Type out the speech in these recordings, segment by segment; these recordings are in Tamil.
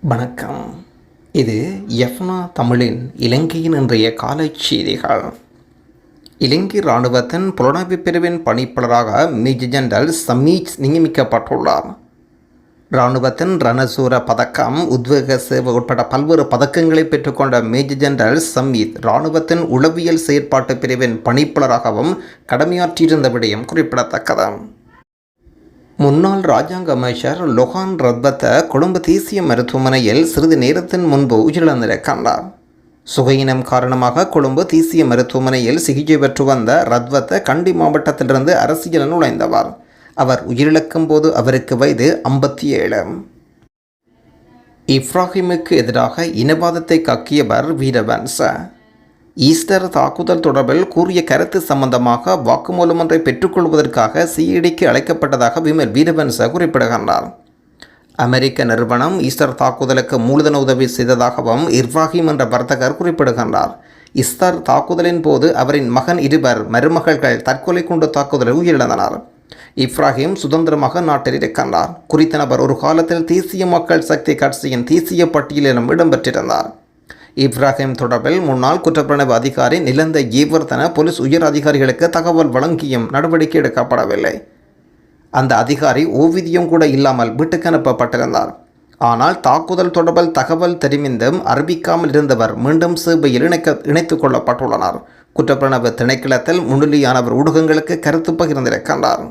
வணக்கம். இது எஃப்னா தமிழின் இலங்கையின் இன்றைய காலை செய்திகள். இலங்கை இராணுவத்தின் புலனாய்வு பிரிவின் பணிப்பாளராக மேஜர் ஜெனரல் சமீஜ் நியமிக்கப்பட்டுள்ளார். இராணுவத்தின் ரணசூர பதக்கம் உத்வேக சேவை உட்பட பல்வேறு பதக்கங்களை பெற்றுக்கொண்ட மேஜர் ஜெனரல் சமீத் இராணுவத்தின் உளவியல் செயற்பாட்டு பிரிவின் பணிப்பாளராகவும் கடமையாற்றியிருந்த விடயம் குறிப்பிடத்தக்கது. முன்னாள் ராஜாங்க அமைச்சர் லொஹான் ரத்வத்தை கொழும்பு தேசிய மருத்துவமனையில் சிறிது நேரத்தின் முன்பு உயிரிழந்திட கண்டார். சுகையினம் காரணமாக கொழும்பு தேசிய மருத்துவமனையில் சிகிச்சை பெற்று வந்த ரத்வத்த கண்டி மாவட்டத்திலிருந்து அரசியலில் நுழைந்தவர். அவர் உயிரிழக்கும் போது அவருக்கு வயது ஐம்பத்தி ஏழு இப்ராஹிமுக்கு எதிராக இனவாதத்தை கக்கியவர் வீரவன்ச. ஈஸ்டர் தாக்குதல் தொடர்பில் கூறிய கருத்து சம்பந்தமாக வாக்குமூலம் ஒன்றை பெற்றுக்கொள்வதற்காக சிஐடிக்கு அழைக்கப்பட்டதாக விமல் வீரவன்ச குறிப்பிடுகின்றார். அமெரிக்க நிறுவனம் ஈஸ்டர் தாக்குதலுக்கு மூலதன உதவி செய்ததாகவும் இர்வாகிம் என்ற வர்த்தகர் குறிப்பிடுகின்றார். இஸ்தர் தாக்குதலின் போது அவரின் மகன் இருவர் மருமகள்கள் தற்கொலை கொண்டு தாக்குதலில் உயிரிழந்தனர். இப்ராஹிம் சுதந்திரமாக நாட்டில் இருக்கின்றார். குறித்த நபர் ஒரு காலத்தில் தேசிய மக்கள் சக்தி கட்சியின் தேசிய பட்டியலிலும் இடம்பெற்றிருந்தார். இப்ராஹிம் தொடர்பில் முன்னாள் குற்றப்புலனாய்வு அதிகாரி நிலந்த ஈவர்தன போலீஸ் உயர் அதிகாரிகளுக்கு தகவல் வழங்கியும் நடவடிக்கை எடுக்கப்படவில்லை. அந்த அதிகாரி ஓவியம் கூட இல்லாமல் வீட்டுக்கு அனுப்பப்பட்டிருந்தார். ஆனால் தாக்குதல் தொடர்பில் தகவல் தெரிவிந்தும் அறிவிக்காமல் இருந்தவர் மீண்டும் சேவையில் இணைக்க இணைத்துக் கொள்ளப்பட்டுள்ளனர். குற்றப்பிரணவு திணைக்களத்தில் முன்னிலையானவர் ஊடகங்களுக்கு கருத்து பகிர்ந்திருக்கின்றார்.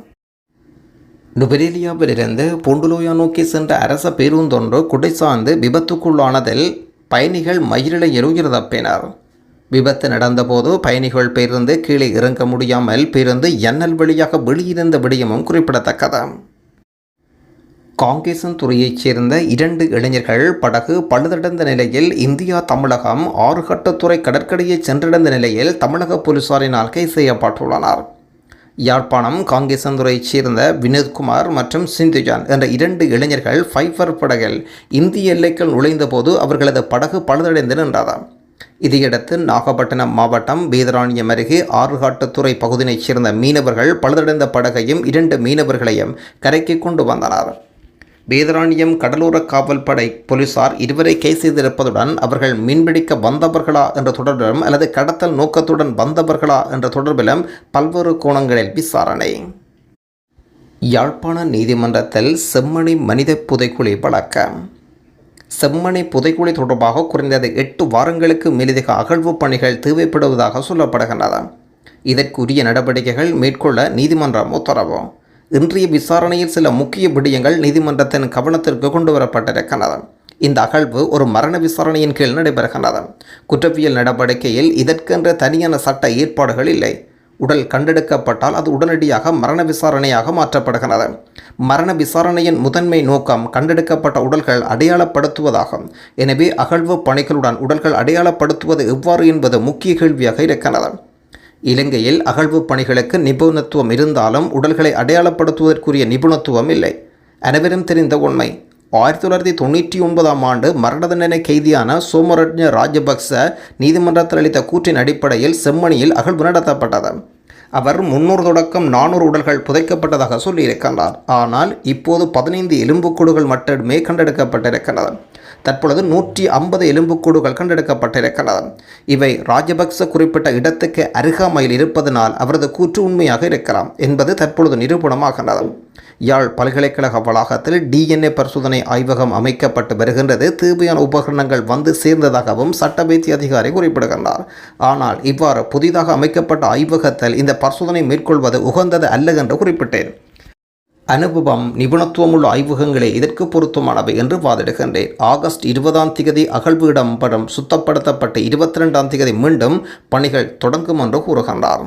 நுபரேலியாவிலிருந்து பொண்டுலோயா நோக்கி சென்ற அரச பேருந்தொன்று குடை சார்ந்து விபத்துக்குள்ளானதில் பயணிகள் மயிரிழையில் உயிர் தப்பினர். விபத்து நடந்தபோது பயணிகள் பேருந்து கீழே இறங்க முடியாமல் பேருந்து எண்ணல் வழியாக வெளியிருந்த விடயமும் குறிப்பிடத்தக்கது. காங்கேசன் துறையைச் சேர்ந்த இரண்டு இளைஞர்கள் படகு பழுதடைந்த நிலையில் இந்தியா தமிழகம் ஆறுகட்டத்துறை கடற்கரையை சென்றடைந்த நிலையில் தமிழக போலீசாரினால் கைது செய்யப்பட்டுள்ளனர். யாழ்ப்பாணம் காங்கேசந்துறையைச் சேர்ந்த வினோத்குமார் மற்றும் சிந்துஜான் என்ற இரண்டு இளைஞர்கள் ஃபைபர் படகில் இந்திய எல்லைக்குள் நுழைந்தபோது அவர்களது படகு பழுதடைந்து நின்றதாம். இதையடுத்து நாகப்பட்டினம் மாவட்டம் வேதராணியம் அருகே ஆறுகாட்டுத்துறை பகுதியைச் சேர்ந்த மீனவர்கள் பழுதடைந்த படகையும் இரண்டு மீனவர்களையும் கரைக்கு கொண்டு வந்தனர். வேதராணியம் கடலோர காவல்படை போலீசார் இருவரை கைது செய்திருப்பதுடன் அவர்கள் மீன்பிடிக்க வந்தவர்களா என்ற தொடர்பிலும் அல்லது கடத்தல் நோக்கத்துடன் வந்தவர்களா என்ற தொடர்பிலும் பல்வேறு கோணங்களில் விசாரணை. யாழ்ப்பாண நீதிமன்றத்தில் செம்மணி மனித புதைக்குழி வழக்கம். செம்மணி புதைக்குழி தொடர்பாக குறைந்தது எட்டு வாரங்களுக்கு மேலதிக அகழ்வு பணிகள் தேவைப்படுவதாக சொல்லப்படுகின்றன. இதற்குரிய நடவடிக்கைகள் மேற்கொள்ள நீதிமன்றம் உத்தரவு. இன்றைய விசாரணையில் சில முக்கிய விடயங்கள் நீதிமன்றத்தின் கவனத்திற்கு கொண்டு வரப்பட்டிருக்கின்றன இந்த அகழ்வு ஒரு மரண விசாரணையின் கீழ் நடைபெறுகின்றது குற்றவியல் நடவடிக்கையில் இதற்கென்ற தனியான சட்ட ஏற்பாடுகள் இல்லை. உடல் கண்டெடுக்கப்பட்டால் அது உடனடியாக மரண விசாரணையாக மாற்றப்படுகிறது மரண விசாரணையின் முதன்மை நோக்கம் கண்டெடுக்கப்பட்ட உடல்கள் அடையாளப்படுத்துவதாகும். எனவே அகழ்வு பணிகளுடன் உடல்கள் அடையாளப்படுத்துவது எவ்வாறு என்பது முக்கிய கேள்வியாக இருக்கிறது இலங்கையில் அகழ்வு பணிகளுக்கு நிபுணத்துவம் இருந்தாலும் உடல்களை அடையாளப்படுத்துவதற்குரிய நிபுணத்துவம் இல்லை. அனைவரும் தெரிந்த உண்மை. ஆயிரத்தி தொள்ளாயிரத்தி தொண்ணூற்றி ஒன்பதாம் ஆண்டு மரண தண்டனை கைதியான சோமரட்ஞ ராஜபக்ச நீதிமன்றத்தில் அளித்த கூற்றின் அடிப்படையில் செம்மணியில் அகழ்வு நடத்தப்பட்டது. அவர் முன்னூறு தொடக்கம் நானூறு உடல்கள் புதைக்கப்பட்டதாக சொல்லியிருக்கின்றார். ஆனால் இப்போது பதினைந்து எலும்புக்கூடுகள் மட்டுமே கண்டெடுக்கப்பட்டிருக்கின்றன தற்பொழுது நூற்றி ஐம்பது எலும்புக்கூடுகள் கண்டெடுக்கப்பட்டிருக்கின்றன இவை ராஜபக்ச குறிப்பிட்ட இடத்துக்கு அருகாமையில் இருப்பதனால் அவரது கூற்று உண்மையாக இருக்கலாம் என்பது தற்பொழுது நிரூபணமாகின்றது. யாழ் பல்கலைக்கழக வளாகத்தில் டிஎன்ஏ பரிசோதனை ஆய்வகம் அமைக்கப்பட்டு வருகின்றது. தேவையான உபகரணங்கள் வந்து சேர்ந்ததாகவும் சட்ட வைத்திய அதிகாரி குறிப்பிடுகின்றார். ஆனால் இவ்வாறு புதிதாக அமைக்கப்பட்ட ஆய்வகத்தில் இந்த பரிசோதனை மேற்கொள்வது உகந்தது அல்ல என்று குறிப்பிட்டேன். அனுபவம் நிபுணத்துவமுள்ள ஆய்வகங்களே இதற்கு பொருத்தமானவை என்று வாதிடுகின்றேன். ஆகஸ்ட் இருபதாம் திகதி அகழ்வு இடம்படம் சுத்தப்படுத்தப்பட்டு இருபத்தி ரெண்டாம் திகதி மீண்டும் பணிகள் தொடங்கும் என்று கூறுகின்றார்.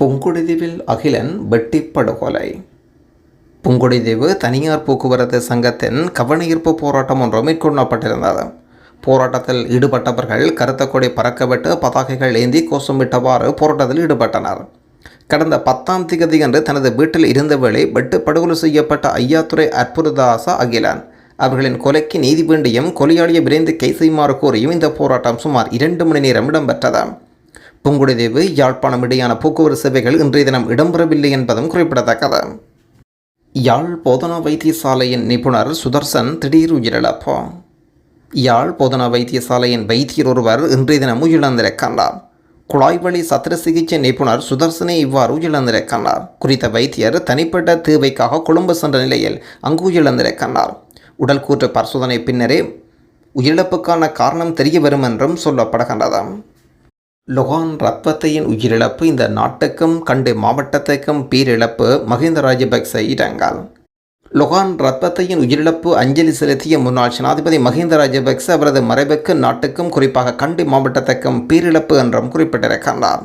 பொங்குடிதீவில் அகிலன் வெட்டி படுகொலை தனியார் போக்குவரத்து சங்கத்தின் கவனஈர்ப்பு போராட்டம் ஒன்று மேற்கொள்ளப்பட்டிருந்தது. போராட்டத்தில் ஈடுபட்டவர்கள் கருத்தக்கொடி பறக்கவிட்டு பதாகைகள் ஏந்தி கோஷமிட்டவாறு போராட்டத்தில் ஈடுபட்டனர். கடந்த பத்தாம் திகதிகன்று தனது வீட்டில் இருந்தவேளை வெட்டு படுகொலை செய்யப்பட்ட ஐயாத்துறை அற்புததாசா அகிலான். அவர்களின் கொலைக்கு நீதி வேண்டியும் கொலையாளியை விரைந்து கை செய்யுமாறு கோரியும் இந்த போராட்டம் சுமார் இரண்டு மணி நேரம் இடம்பெற்றதாம் புங்குடுதீவு யாழ்ப்பாணம் இடையான போக்குவரத்து சேவைகள் இன்றைய தினம் இடம்பெறவில்லை என்பதும் குறிப்பிடத்தக்கது. யாழ் போதனா வைத்தியசாலையின் நிபுணர் சுதர்சன் திடீர் உயிரிழப்பு. யாழ் போதனா வைத்தியசாலையின் வைத்தியர் ஒருவர் இன்றைய தினம் உயிரிழந்திருக்கின்றார். குழாய்வழி சத்திர சிகிச்சை நிபுணர் சுதர்சனை இவ்வாறு உயிரிழந்திருக்கின்றார் குறித்த வைத்தியர் தனிப்பட்ட தேவைக்காக கொழும்பு சென்ற நிலையில் அங்கு உயிரிழந்திருக்கின்றார் உடல் கூற்று பரிசோதனை பின்னரே உயிரிழப்புக்கான காரணம் தெரிய வரும் என்றும் சொல்லப்படுகின்றது. லொகான் ரத்வத்தையின் உயிரிழப்பு இந்த நாட்டுக்கும் கண்டு மாவட்டத்துக்கும் பேரிழப்பு மஹிந்த ராஜபக்ச இடங்கள் லொகான் ரத்வத்தையின் உயிரிழப்பு அஞ்சலி செலுத்திய முன்னாள் ஜனாதிபதி மஹிந்த ராஜபக்ச அவரது மறைவுக்கு நாட்டுக்கும் குறிப்பாக கண்டி மாவட்டத்துக்கும் பேரிழப்பு என்றும் குறிப்பிட்டிருக்கின்றார்.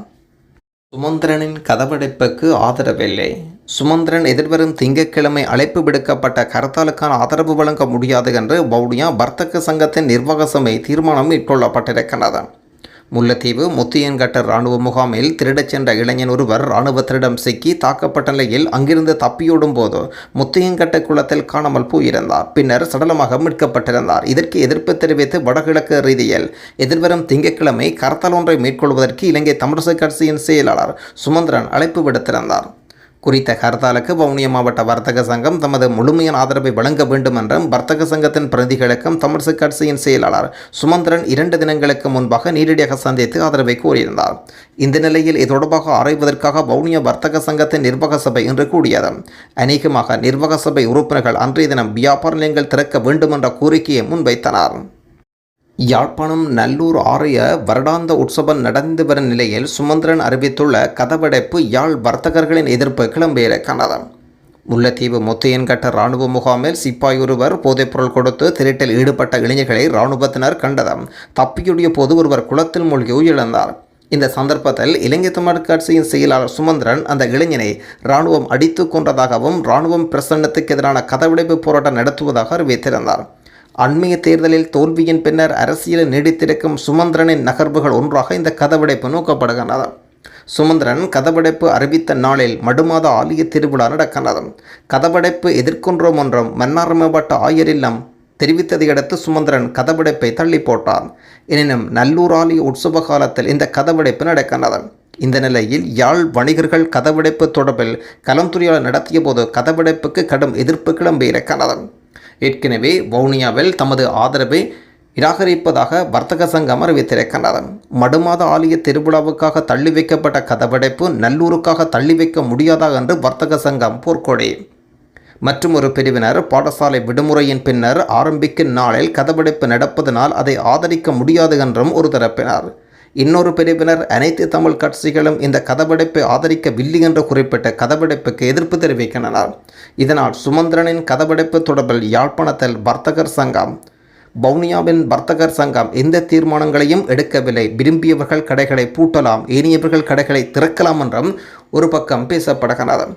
சுமந்திரனின் கதவடைப்புக்கு ஆதரவில்லை. சுமந்திரன் எதிர்வரும் திங்கட்கிழமை அழைப்பு விடுக்கப்பட்ட கரத்தாலுக்கான ஆதரவு வழங்க முடியாது என்று வவுனியா வர்த்தக சங்கத்தின் நிர்வாக சபை தீர்மானம் மேற்கொள்ளப்பட்டிருக்கின்றது. முல்லைத்தீவு முத்தியன்கட்ட ராணுவ முகாமில் திருடச் சென்ற இளைஞன் ஒருவர் இராணுவத்திடம் சிக்கி தாக்கப்பட்ட நிலையில் அங்கிருந்து தப்பியோடும் போது முத்தியன்கட்ட குளத்தில் காணாமல் போயிருந்தார். பின்னர் சடலமாக மீட்கப்பட்டிருந்தார். இதற்கு எதிர்ப்பு தெரிவித்து வடகிழக்கு ரீதியில் எதிர்வரும் திங்கட்கிழமை கரத்தல் ஒன்றை மேற்கொள்வதற்கு இலங்கை தமிழிசை கட்சியின் செயலாளர் சுமந்திரன் அழைப்பு விடுத்திருந்தார். குறித்த ஹர்த்தாலுக்கு வவுனியா மாவட்ட வர்த்தக சங்கம் தமது முழுமையான ஆதரவை வழங்க வேண்டும் என்றும் வர்த்தக சங்கத்தின் பிரதிகளுக்கும் தமிழ்ச கட்சியின் செயலாளர் சுமந்திரன் இரண்டு தினங்களுக்கு முன்பாக நேரடியாக சந்தித்து ஆதரவை கோரியிருந்தார். இந்த நிலையில் இது தொடர்பாக ஆராய்வதற்காக வவுனியா வர்த்தக சங்கத்தின் நிர்வாக சபை இன்று கூடியது. அநேகமாக நிர்வாக சபை உறுப்பினர்கள் அன்றைய தினம் வியாபார நிலையங்கள் திறக்க வேண்டும் என்ற கோரிக்கையை முன்வைத்தனர். யாழ்ப்பாணம் நல்லூர் ஆலய வருடாந்த உற்சவம் நடந்து வரும் நிலையில் சுமந்திரன் அறிவித்துள்ள கதவடைப்பு யாழ் வர்த்தகர்களின் எதிர்ப்பு கிளம்பியிருக்கிறது முல்லைத்தீவு முத்தையன்கட்ட இராணுவ முகாமில் சிப்பாய் ஒருவர் போதைப்பொருள் கொடுத்து திருட்டில் ஈடுபட்ட இளைஞர்களை இராணுவத்தினர் கண்டதம் தப்பியுடைய போது ஒருவர் குளத்தில் மூழ்கி உயிரிழந்தார். இந்த சந்தர்ப்பத்தில் இலங்கை தமிழ் கட்சியின் செயலாளர் சுமந்திரன் அந்த இளைஞனை இராணுவம் அடித்து கொன்றதாகவும் இராணுவம் பிரசன்னத்துக்கு எதிரான கதவடைப்பு போராட்டம் நடத்துவதாக அறிவித்திருந்தார். அண்மைய தேர்தலில் தோல்வியின் பின்னர் அரசியலில் நீடித்திருக்கும் சுமந்திரனின் நகர்வுகள் ஒன்றாக இந்த கதவடைப்பு நோக்கப்படுகின்றது சுமந்திரன் கதவடைப்பு அறிவித்த நாளில் மடுமாத ஆலய திருவிழா நடக்கிறது கதவடைப்பு எதிர்கொன்றோம் ஒன்றும் மன்னார் மாவட்ட ஆயர் இல்லம் தெரிவித்ததையடுத்து சுமந்திரன் கதவடைப்பை தள்ளி போட்டார் எனினும் நல்லூர் ஆலய உற்சவ காலத்தில் இந்த கதவடைப்பு நடக்கிறது இந்த நிலையில் யாழ் வணிகர்கள் கதவடைப்பு தொடர்பில் கலந்துரையாடல் நடத்திய போது கதவடைப்புக்கு கடும் எதிர்ப்பு கிளம்பியிருக்கிறது ஏற்கனவே வவுனியாவில் தமது ஆதரவை நிராகரிப்பதாக வர்த்தக சங்கம் அறிவித்திருக்கின்றது. மடுமாத ஆலய திருவிழாவுக்காக தள்ளி வைக்கப்பட்ட கதவடைப்பு நல்லூருக்காக தள்ளி வைக்க முடியாதா என்று வர்த்தக சங்கம் போர்க்கொடி. மற்றும் ஒரு பிரிவினர் பாடசாலை விடுமுறையின் பின்னர் ஆரம்பிக்கும் நாளில் கதவடைப்பு நடப்பதனால் அதை ஆதரிக்க முடியாது என்றும் ஒரு தரப்பினர் இன்னொரு பிரிவினர் அனைத்து தமிழ் கட்சிகளும் இந்த கதவடைப்பை ஆதரிக்கவில்லை என்று குறிப்பிட்ட கதவடைப்புக்கு எதிர்ப்பு தெரிவிக்கின்றனர். இதனால் சுமந்திரனின் கதவடைப்பு தொடர்பில் யாழ்ப்பாணத்தில் வர்த்தகர் சங்கம் வவுனியாவின் வர்த்தகர் சங்கம் எந்த தீர்மானங்களையும் எடுக்கவில்லை. விரும்பியவர்கள் கடைகளை பூட்டலாம் ஏனியவர்கள் கடைகளை திறக்கலாம் என்றும் ஒரு பக்கம் பேசப்படுகிறது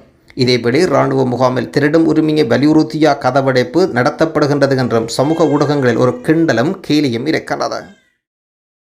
இதேபடி இராணுவ முகாமில் திருடும் உரிமையை வலியுறுத்தியா கதவடைப்பு நடத்தப்படுகின்றது என்றும் சமூக ஊடகங்களில் ஒரு கிண்டலும் கேலியும் இருக்கிறது